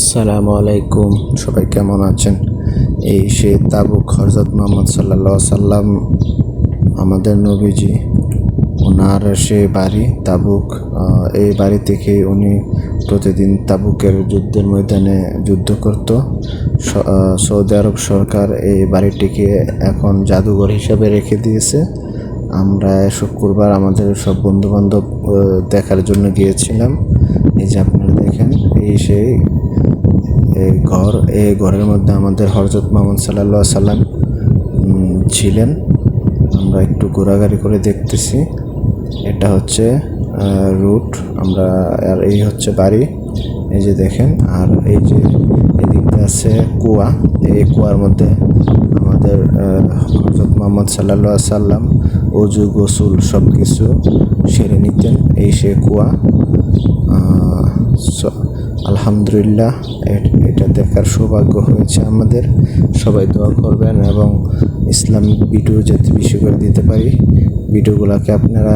সালামু আলাইকুম। সবাই কেমন আছেন? এই সে তাবুক হজরত মোহাম্মদ সাল্লা সাল্লাম আমাদের নবীজি ওনার সে বাড়ি তাবুক এই বাড়ি থেকে উনি প্রতিদিন তাবুকের যুদ্ধের ময়দানে যুদ্ধ করত। সৌদি আরব সরকার এই বাড়িটিকে এখন জাদুঘর হিসাবে রেখে দিয়েছে। আমরা শুক্রবার আমাদের সব বন্ধু বান্ধব দেখার জন্য গিয়েছিলাম। এই যে এই সেই এই ঘর এই ঘরের মধ্যে আমাদের হরজত মোহাম্মদ সাল্লা সাল্লাম ছিলেন। আমরা একটু ঘোরাঘুরি করে দেখতেছি। এটা হচ্ছে রুট আমরা, আর এই হচ্ছে বাড়ি। এই যে দেখেন, আর এই যে এদিকটা আছে কুয়া। এই কুয়ার মধ্যে আমাদের হজরত মোহাম্মদ সাল্লা সাল্লাম অজু, গোসুল সব কিছু সেরে নিতেন। এই সে কুয়া আলহামদুলিল্লাহ, এটা দেখার সৌভাগ্য হয়েছে আমাদের। সবাই দোয়া করবেন এবং ইসলামিক ভিডিও যাতে বেশি করে দিতে পারি, ভিডিওগুলোকে আপনারা